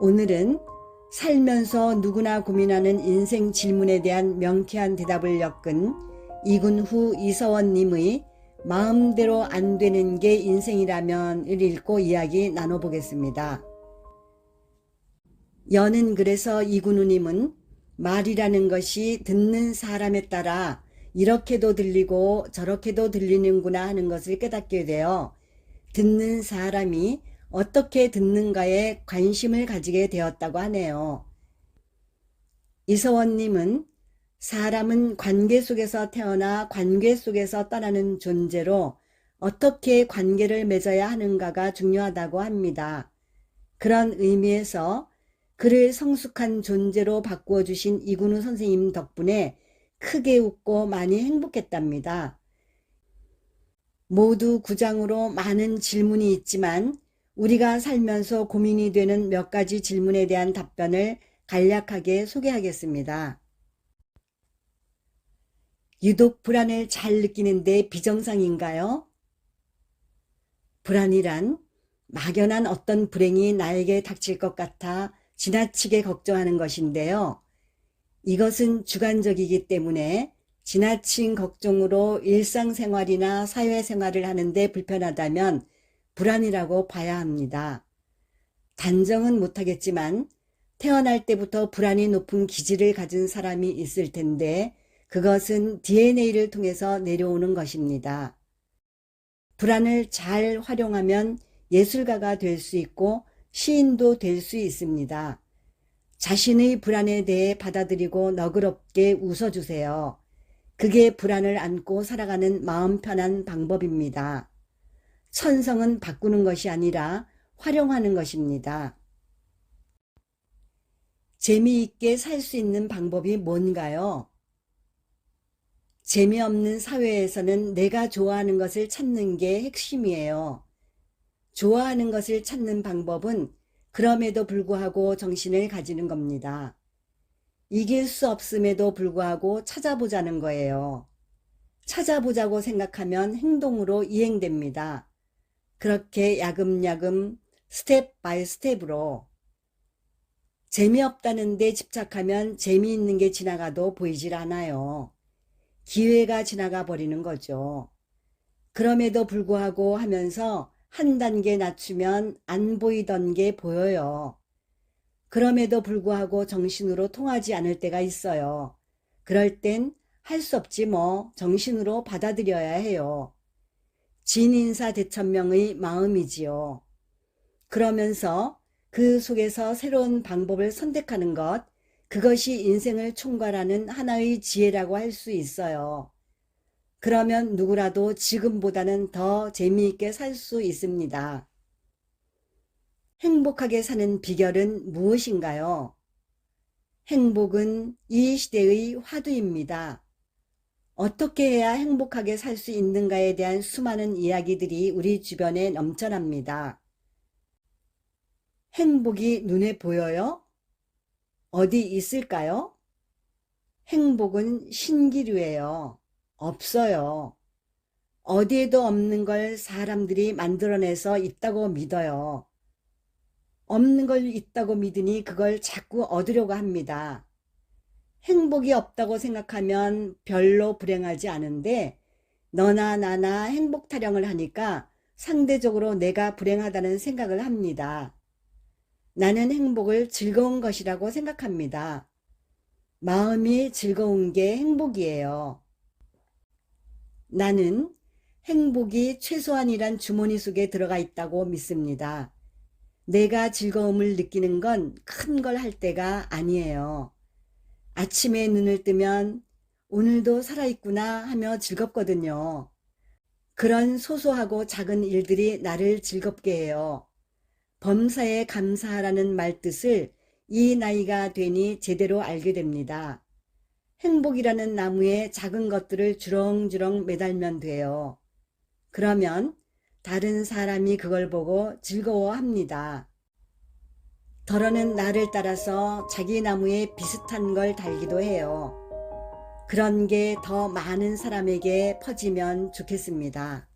오늘은 살면서 누구나 고민하는 인생 질문에 대한 명쾌한 대답을 엮은 이군후 이서원님의 마음대로 안 되는 게 인생이라면을 읽고 이야기 나눠보겠습니다. 여는 그래서 이군우님은 말이라는 것이 듣는 사람에 따라 이렇게도 들리고 저렇게도 들리는구나 하는 것을 깨닫게 되어 듣는 사람이 어떻게 듣는가에 관심을 가지게 되었다고 하네요. 이서원님은 사람은 관계 속에서 태어나 관계 속에서 떠나는 존재로 어떻게 관계를 맺어야 하는가가 중요하다고 합니다. 그런 의미에서 그를 성숙한 존재로 바꾸어 주신 이군우 선생님 덕분에 크게 웃고 많이 행복했답니다. 모두 구장으로 많은 질문이 있지만 우리가 살면서 고민이 되는 몇 가지 질문에 대한 답변을 간략하게 소개하겠습니다. 유독 불안을 잘 느끼는데 비정상인가요? 불안이란 막연한 어떤 불행이 나에게 닥칠 것 같아 지나치게 걱정하는 것인데요. 이것은 주관적이기 때문에 지나친 걱정으로 일상생활이나 사회생활을 하는데 불편하다면 불안이라고 봐야 합니다. 단정은 못하겠지만 태어날 때부터 불안이 높은 기질을 가진 사람이 있을 텐데 그것은 DNA를 통해서 내려오는 것입니다. 불안을 잘 활용하면 예술가가 될 수 있고 시인도 될 수 있습니다. 자신의 불안에 대해 받아들이고 너그럽게 웃어주세요. 그게 불안을 안고 살아가는 마음 편한 방법입니다. 천성은 바꾸는 것이 아니라 활용하는 것입니다. 재미있게 살 수 있는 방법이 뭔가요? 재미없는 사회에서는 내가 좋아하는 것을 찾는 게 핵심이에요. 좋아하는 것을 찾는 방법은 그럼에도 불구하고 정신을 가지는 겁니다. 이길 수 없음에도 불구하고 찾아보자는 거예요. 찾아보자고 생각하면 행동으로 이행됩니다. 그렇게 야금야금 스텝 바이 스텝으로 재미없다는 데 집착하면 재미있는 게 지나가도 보이질 않아요. 기회가 지나가 버리는 거죠. 그럼에도 불구하고 하면서 한 단계 낮추면 안 보이던 게 보여요. 그럼에도 불구하고 정신으로 통하지 않을 때가 있어요. 그럴 땐 할 수 없지 뭐 정신으로 받아들여야 해요. 진인사 대천명의 마음이지요. 그러면서 그 속에서 새로운 방법을 선택하는 것, 그것이 인생을 총괄하는 하나의 지혜라고 할 수 있어요. 그러면 누구라도 지금보다는 더 재미있게 살 수 있습니다. 행복하게 사는 비결은 무엇인가요? 행복은 이 시대의 화두입니다. 어떻게 해야 행복하게 살 수 있는가에 대한 수많은 이야기들이 우리 주변에 넘쳐납니다. 행복이 눈에 보여요? 어디 있을까요? 행복은 신기류예요. 없어요. 어디에도 없는 걸 사람들이 만들어내서 있다고 믿어요. 없는 걸 있다고 믿으니 그걸 자꾸 얻으려고 합니다. 행복이 없다고 생각하면 별로 불행하지 않은데 너나 나나 행복 타령을 하니까 상대적으로 내가 불행하다는 생각을 합니다. 나는 행복을 즐거운 것이라고 생각합니다. 마음이 즐거운 게 행복이에요. 나는 행복이 최소한이란 주머니 속에 들어가 있다고 믿습니다. 내가 즐거움을 느끼는 건 큰 걸 할 때가 아니에요. 아침에 눈을 뜨면 오늘도 살아있구나 하며 즐겁거든요. 그런 소소하고 작은 일들이 나를 즐겁게 해요. 범사에 감사하라는 말 뜻을 이 나이가 되니 제대로 알게 됩니다. 행복이라는 나무에 작은 것들을 주렁주렁 매달면 돼요. 그러면 다른 사람이 그걸 보고 즐거워합니다. 덜어는 나를 따라서 자기 나무에 비슷한 걸 달기도 해요. 그런 게 더 많은 사람에게 퍼지면 좋겠습니다.